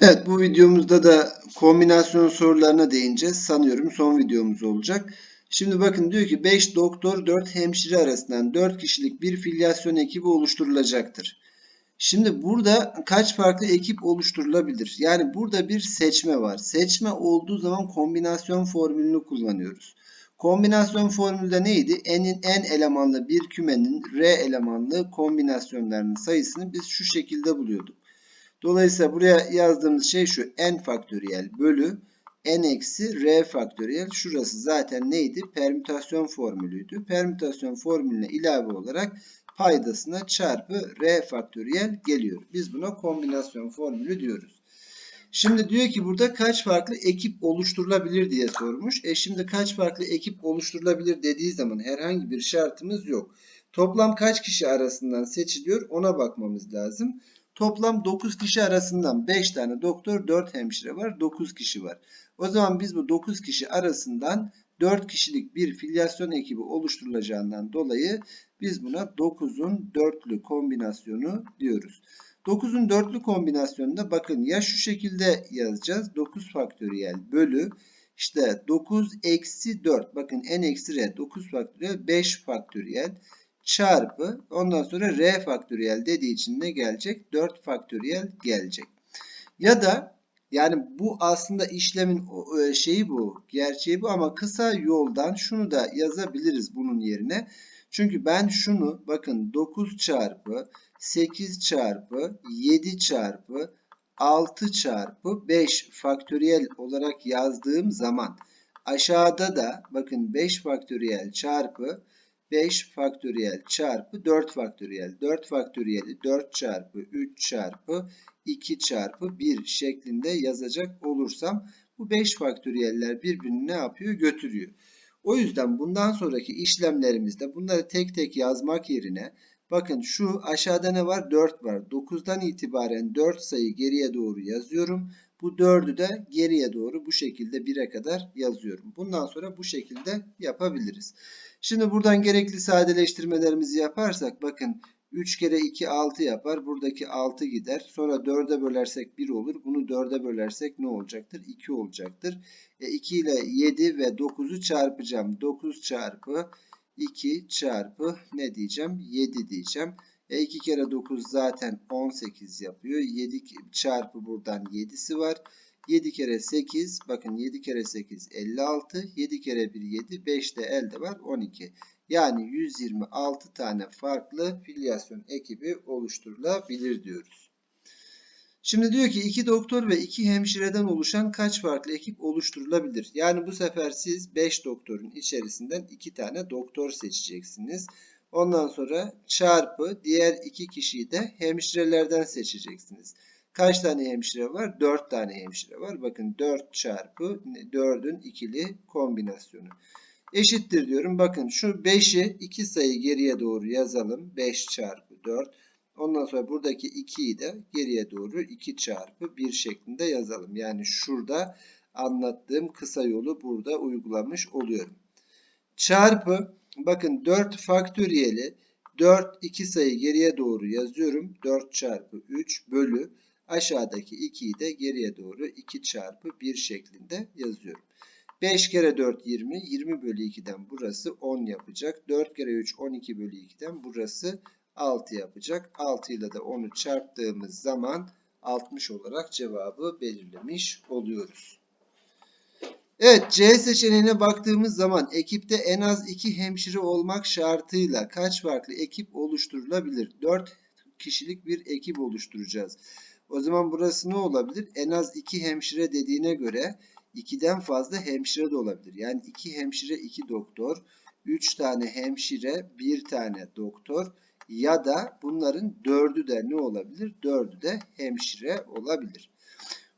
Evet bu videomuzda da kombinasyon sorularına değineceğiz. Sanıyorum son videomuz olacak. Şimdi bakın diyor ki 5 doktor 4 hemşire arasından 4 kişilik bir filyasyon ekibi oluşturulacaktır. Şimdi burada kaç farklı ekip oluşturulabilir? Yani burada bir seçme var. Seçme olduğu zaman kombinasyon formülünü kullanıyoruz. Kombinasyon formülde neydi? N'in n elemanlı bir kümenin r elemanlı kombinasyonlarının sayısını biz şu şekilde buluyorduk. Dolayısıyla buraya yazdığımız şey şu n faktöriyel bölü n eksi r faktöriyel. Şurası zaten neydi? Permütasyon formülüydü. Permütasyon formülüne ilave olarak paydasına çarpı r faktöriyel geliyor. Biz buna kombinasyon formülü diyoruz. Şimdi diyor ki burada kaç farklı ekip oluşturulabilir diye sormuş. E şimdi kaç farklı ekip oluşturulabilir dediği zaman herhangi bir şartımız yok. Toplam kaç kişi arasından seçiliyor ona bakmamız lazım. Toplam 9 kişi arasından 5 tane doktor, 4 hemşire var. 9 kişi var. O zaman biz bu 9 kişi arasından 4 kişilik bir filyasyon ekibi oluşturulacağından dolayı biz buna 9'un dörtlü kombinasyonu diyoruz. 9'un dörtlü kombinasyonunda bakın ya şu şekilde yazacağız. 9 faktöriyel bölü işte 9 eksi 4 bakın n eksi r 9 faktöriyel 5 faktöriyel çarpı ondan sonra r faktöriyel dediği için ne gelecek? 4 faktöriyel gelecek. Ya da yani bu aslında işlemin e, şeyi bu, gerçeği bu ama kısa yoldan şunu da yazabiliriz bunun yerine. Çünkü ben şunu bakın 9 çarpı 8 çarpı 7 çarpı 6 çarpı 5 faktöriyel olarak yazdığım zaman aşağıda da bakın 5 faktöriyel çarpı 5 faktöriyel çarpı 4 faktöriyel. 4 faktöriyeli 4 çarpı 3 çarpı 2 çarpı 1 şeklinde yazacak olursam bu 5 faktöriyeller birbirini ne yapıyor? Götürüyor. O yüzden bundan sonraki işlemlerimizde bunları tek tek yazmak yerine bakın şu aşağıda ne var? 4 var. 9'dan itibaren 4 sayı geriye doğru yazıyorum. Bu 4'ü de geriye doğru bu şekilde 1'e kadar yazıyorum. Bundan sonra bu şekilde yapabiliriz. Şimdi buradan gerekli sadeleştirmelerimizi yaparsak bakın 3 kere 2 6 yapar. Buradaki 6 gider. Sonra 4'e bölersek 1 olur. Bunu 4'e bölersek ne olacaktır? 2 olacaktır. E 2 ile 7 ve 9'u çarpacağım. 9 çarpı 2 çarpı ne diyeceğim? 7 diyeceğim. E 2 kere 9 zaten 18 yapıyor. 7 çarpı buradan 7'si var. 7 kere 8 bakın 7 kere 8 56 7 kere 1 7 5 de elde var 12. Yani 126 tane farklı filyasyon ekibi oluşturulabilir diyoruz. Şimdi diyor ki 2 doktor ve 2 hemşireden oluşan kaç farklı ekip oluşturulabilir? Yani bu sefer siz 5 doktorun içerisinden 2 tane doktor seçeceksiniz. Ondan sonra çarpı diğer 2 kişiyi de hemşirelerden seçeceksiniz. Kaç tane hemşire var? 4 tane hemşire var. Bakın 4 çarpı 4'ün ikili kombinasyonu. Eşittir diyorum. Bakın şu 5'i 2 sayı geriye doğru yazalım. 5 çarpı 4. Ondan sonra buradaki 2'yi de geriye doğru 2 çarpı 1 şeklinde yazalım. Yani şurada anlattığım kısa yolu burada uygulamış oluyorum. Çarpı bakın 4 faktöriyeli 4 2 sayı geriye doğru yazıyorum. 4 çarpı 3 bölü aşağıdaki 2'yi de geriye doğru 2 çarpı 1 şeklinde yazıyorum. 5 kere 4 20. 20 bölü 2'den burası 10 yapacak. 4 kere 3 12 bölü 2'den burası 6 yapacak. 6 ile de 10'u çarptığımız zaman 60 olarak cevabı belirlemiş oluyoruz. Evet C seçeneğine baktığımız zaman ekipte en az 2 hemşire olmak şartıyla kaç farklı ekip oluşturulabilir? 4 kişilik bir ekip oluşturacağız. O zaman burası ne olabilir? En az 2 hemşire dediğine göre 2'den fazla hemşire de olabilir. Yani 2 hemşire 2 doktor, 3 tane hemşire 1 tane doktor ya da bunların 4'ü de ne olabilir? 4'ü de hemşire olabilir.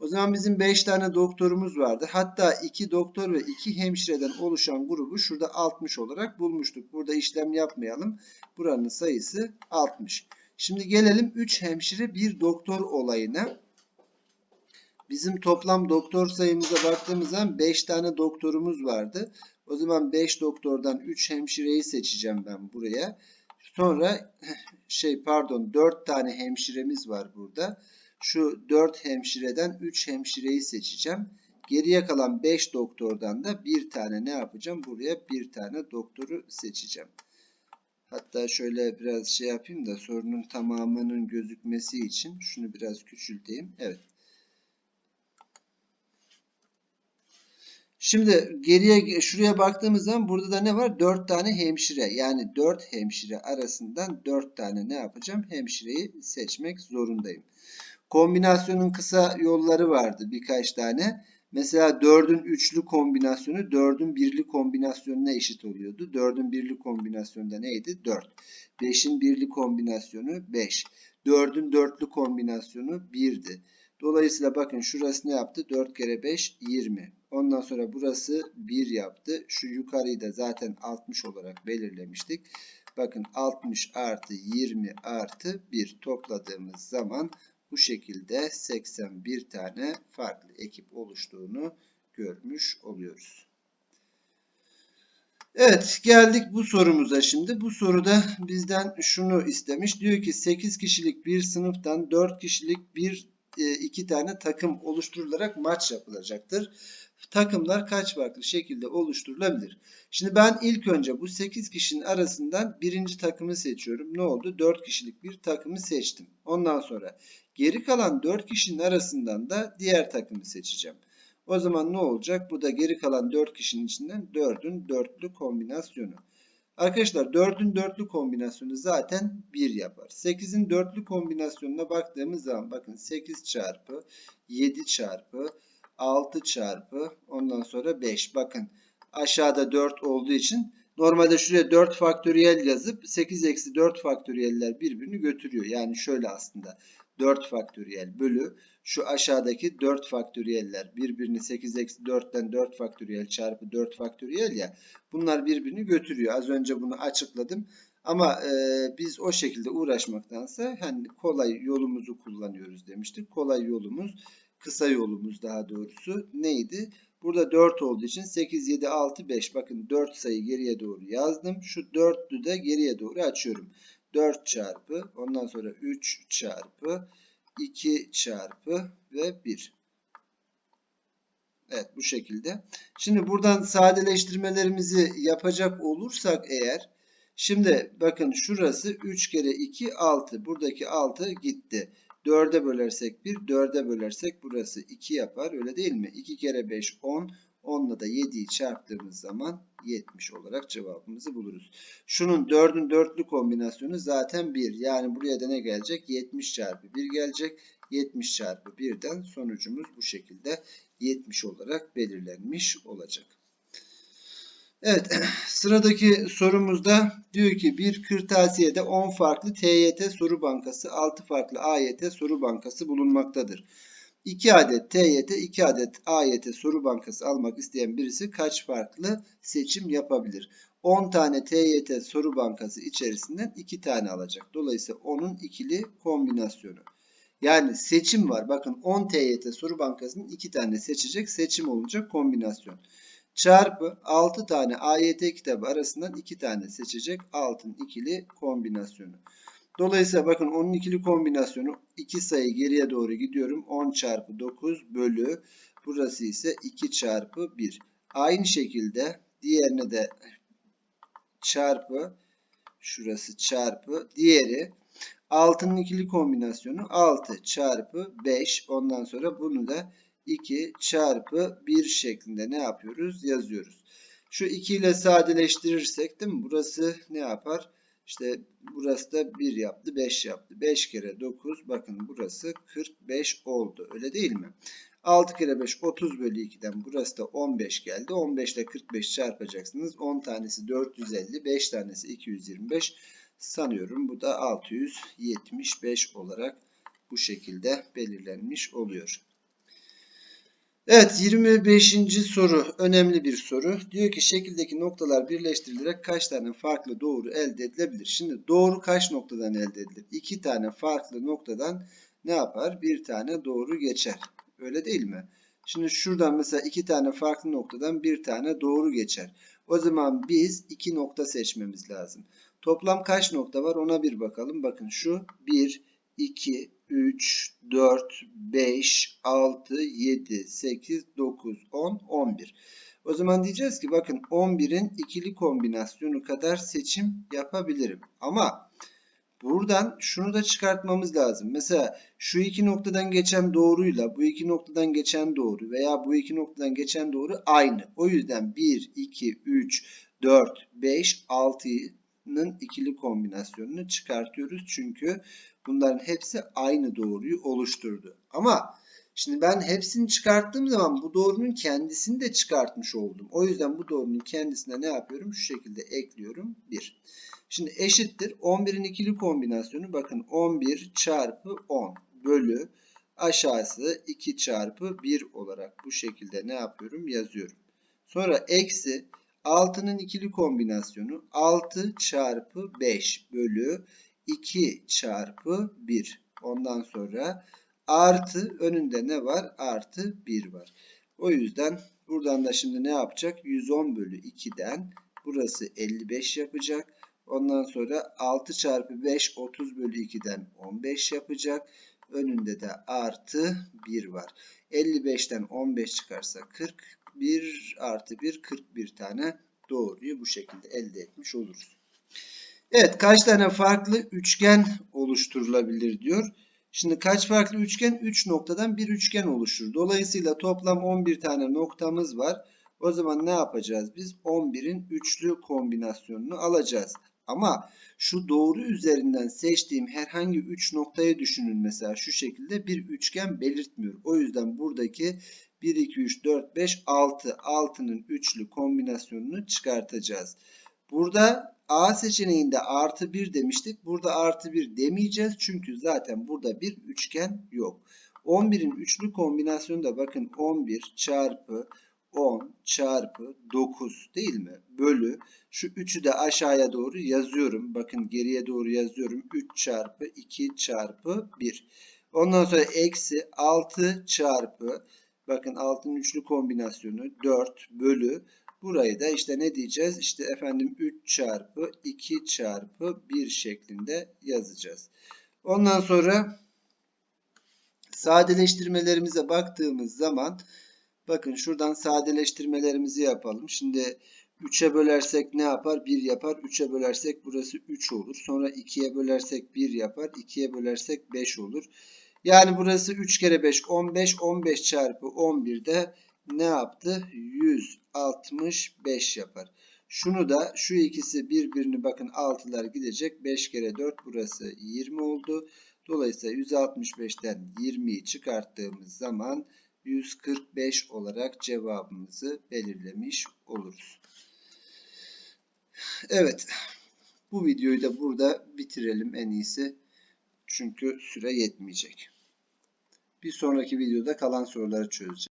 O zaman bizim 5 tane doktorumuz vardı. Hatta 2 doktor ve 2 hemşireden oluşan grubu şurada 60 olarak bulmuştuk. Burada işlem yapmayalım. Buranın sayısı 60. Şimdi gelelim 3 hemşire 1 doktor olayına. Bizim toplam doktor sayımıza baktığımız zaman 5 tane doktorumuz vardı. O zaman 5 doktordan 3 hemşireyi seçeceğim ben buraya. Sonra şey pardon 4 tane hemşiremiz var burada. Şu 4 hemşireden 3 hemşireyi seçeceğim. Geriye kalan 5 doktordan da bir tane ne yapacağım? Buraya bir tane doktoru seçeceğim. Hatta şöyle biraz şey yapayım da sorunun tamamının gözükmesi için şunu biraz küçülteyim. Evet. Şimdi geriye şuraya baktığımız zaman burada da ne var? 4 tane hemşire. Yani 4 hemşire arasından 4 tane ne yapacağım? Hemşireyi seçmek zorundayım. Kombinasyonun kısa yolları vardı birkaç tane. Mesela 4'ün üçlü kombinasyonu 4'ün birli kombinasyonuna eşit oluyordu. 4'ün birli kombinasyonunda neydi? 4. 5'in birli kombinasyonu 5. 4'ün dörtlü kombinasyonu 1'di. Dolayısıyla bakın şurası ne yaptı? 4 kere 5 20. Ondan sonra burası 1 yaptı. Şu yukarıyı da zaten 60 olarak belirlemiştik. Bakın 60 artı 20 artı 1 topladığımız zaman bu şekilde 81 tane farklı ekip oluştuğunu görmüş oluyoruz. Evet geldik bu sorumuza şimdi. Bu soruda bizden şunu istemiş. Diyor ki 8 kişilik bir sınıftan 4 kişilik bir iki tane takım oluşturularak maç yapılacaktır. Takımlar kaç farklı şekilde oluşturulabilir? Şimdi ben ilk önce bu 8 kişinin arasından birinci takımı seçiyorum. Ne oldu? 4 kişilik bir takımı seçtim. Ondan sonra geri kalan 4 kişinin arasından da diğer takımı seçeceğim. O zaman ne olacak? Bu da geri kalan 4 kişinin içinden 4'ün dörtlü kombinasyonu. Arkadaşlar 4'ün dörtlü kombinasyonu zaten 1 yapar. 8'in dörtlü kombinasyonuna baktığımız zaman bakın 8 çarpı 7 çarpı 6 çarpı ondan sonra 5. Bakın aşağıda 4 olduğu için normalde şuraya 4 faktöriyel yazıp 8 eksi 4 faktöriyeller birbirini götürüyor. Yani şöyle aslında 4 faktöriyel bölü şu aşağıdaki 4 faktöriyeller birbirini 8 eksi 4'ten 4 faktöriyel çarpı 4 faktöriyel ya bunlar birbirini götürüyor. Az önce bunu açıkladım. Ama e, biz o şekilde uğraşmaktansa hani kolay yolumuzu kullanıyoruz demiştik. Kolay yolumuz kısa yolumuz daha doğrusu neydi? Burada 4 olduğu için 8, 7, 6, 5. Bakın 4 sayı geriye doğru yazdım. Şu 4'lü de geriye doğru açıyorum. 4 çarpı ondan sonra 3 çarpı 2 çarpı ve 1. Evet bu şekilde. Şimdi buradan sadeleştirmelerimizi yapacak olursak eğer şimdi bakın şurası 3 kere 2 6. Buradaki 6 gitti. 4'e bölersek 1, 4'e bölersek burası 2 yapar. Öyle değil mi? 2 kere 5 10. 10'la da 7'yi çarptığımız zaman 70 olarak cevabımızı buluruz. Şunun 4'ün dörtlü kombinasyonu zaten 1. Yani buraya da ne gelecek? 70 çarpı 1 gelecek. 70 çarpı 1'den sonucumuz bu şekilde 70 olarak belirlenmiş olacak. Evet sıradaki sorumuzda diyor ki bir kırtasiyede 10 farklı TYT soru bankası 6 farklı AYT soru bankası bulunmaktadır. 2 adet TYT 2 adet AYT soru bankası almak isteyen birisi kaç farklı seçim yapabilir? 10 tane TYT soru bankası içerisinden 2 tane alacak. Dolayısıyla onun ikili kombinasyonu. Yani seçim var. Bakın 10 TYT soru bankasının 2 tane seçecek. Seçim olacak kombinasyon çarpı 6 tane AYT kitabı arasından 2 tane seçecek altın ikili kombinasyonu. Dolayısıyla bakın onun ikili kombinasyonu 2 sayı geriye doğru gidiyorum. 10 çarpı 9 bölü burası ise 2 çarpı 1. Aynı şekilde diğerine de çarpı şurası çarpı diğeri altının ikili kombinasyonu 6 çarpı 5 ondan sonra bunu da 2 çarpı 1 şeklinde ne yapıyoruz? Yazıyoruz. Şu 2 ile sadeleştirirsek değil mi? Burası ne yapar? İşte burası da 1 yaptı, 5 yaptı. 5 kere 9 bakın burası 45 oldu. Öyle değil mi? 6 kere 5 30 bölü 2'den burası da 15 geldi. 15 ile 45 çarpacaksınız. 10 tanesi 450, 5 tanesi 225. Sanıyorum bu da 675 olarak bu şekilde belirlenmiş oluyor. Evet 25. soru önemli bir soru. Diyor ki şekildeki noktalar birleştirilerek kaç tane farklı doğru elde edilebilir? Şimdi doğru kaç noktadan elde edilir? İki tane farklı noktadan ne yapar? Bir tane doğru geçer. Öyle değil mi? Şimdi şuradan mesela iki tane farklı noktadan bir tane doğru geçer. O zaman biz iki nokta seçmemiz lazım. Toplam kaç nokta var ona bir bakalım. Bakın şu 1, 2, 3, 4, 5, 6, 7, 8, 9, 10, 11. O zaman diyeceğiz ki bakın 11'in ikili kombinasyonu kadar seçim yapabilirim. Ama buradan şunu da çıkartmamız lazım. Mesela şu iki noktadan geçen doğruyla bu iki noktadan geçen doğru veya bu iki noktadan geçen doğru aynı. O yüzden 1, 2, 3, 4, 5, 6'nın ikili kombinasyonunu çıkartıyoruz. Çünkü bunların hepsi aynı doğruyu oluşturdu. Ama şimdi ben hepsini çıkarttığım zaman bu doğrunun kendisini de çıkartmış oldum. O yüzden bu doğrunun kendisine ne yapıyorum? Şu şekilde ekliyorum. 1. Şimdi eşittir. 11'in ikili kombinasyonu bakın 11 çarpı 10 bölü aşağısı 2 çarpı 1 olarak bu şekilde ne yapıyorum? Yazıyorum. Sonra eksi 6'nın ikili kombinasyonu 6 çarpı 5 bölü 2 çarpı 1. Ondan sonra artı önünde ne var? Artı 1 var. O yüzden buradan da şimdi ne yapacak? 110 bölü 2'den burası 55 yapacak. Ondan sonra 6 çarpı 5 30 bölü 2'den 15 yapacak. Önünde de artı 1 var. 55'ten 15 çıkarsa 41 artı 1 41 tane doğruyu bu şekilde elde etmiş oluruz. Evet kaç tane farklı üçgen oluşturulabilir diyor. Şimdi kaç farklı üçgen? 3 noktadan bir üçgen oluşur. Dolayısıyla toplam 11 tane noktamız var. O zaman ne yapacağız biz? 11'in üçlü kombinasyonunu alacağız. Ama şu doğru üzerinden seçtiğim herhangi 3 noktayı düşünün mesela şu şekilde bir üçgen belirtmiyor. O yüzden buradaki 1, 2, 3, 4, 5, 6. 6'nın üçlü kombinasyonunu çıkartacağız. Burada A seçeneğinde artı 1 demiştik. Burada artı 1 demeyeceğiz. Çünkü zaten burada bir üçgen yok. 11'in üçlü kombinasyonu da bakın 11 çarpı 10 çarpı 9 değil mi? Bölü şu 3'ü de aşağıya doğru yazıyorum. Bakın geriye doğru yazıyorum. 3 çarpı 2 çarpı 1. Ondan sonra eksi 6 çarpı bakın 6'nın üçlü kombinasyonu 4 bölü burayı da işte ne diyeceğiz? İşte efendim 3 çarpı 2 çarpı 1 şeklinde yazacağız. Ondan sonra sadeleştirmelerimize baktığımız zaman Bakın şuradan sadeleştirmelerimizi yapalım. Şimdi 3'e bölersek ne yapar? 1 yapar. 3'e bölersek burası 3 olur. Sonra 2'ye bölersek 1 yapar. 2'ye bölersek 5 olur. Yani burası 3 kere 5 15. 15 çarpı 11 de ne yaptı? 165 yapar. Şunu da şu ikisi birbirini bakın 6'lar gidecek. 5 kere 4 burası 20 oldu. Dolayısıyla 165'ten 20'yi çıkarttığımız zaman 145 olarak cevabımızı belirlemiş oluruz. Evet. Bu videoyu da burada bitirelim en iyisi. Çünkü süre yetmeyecek. Bir sonraki videoda kalan soruları çözeceğiz.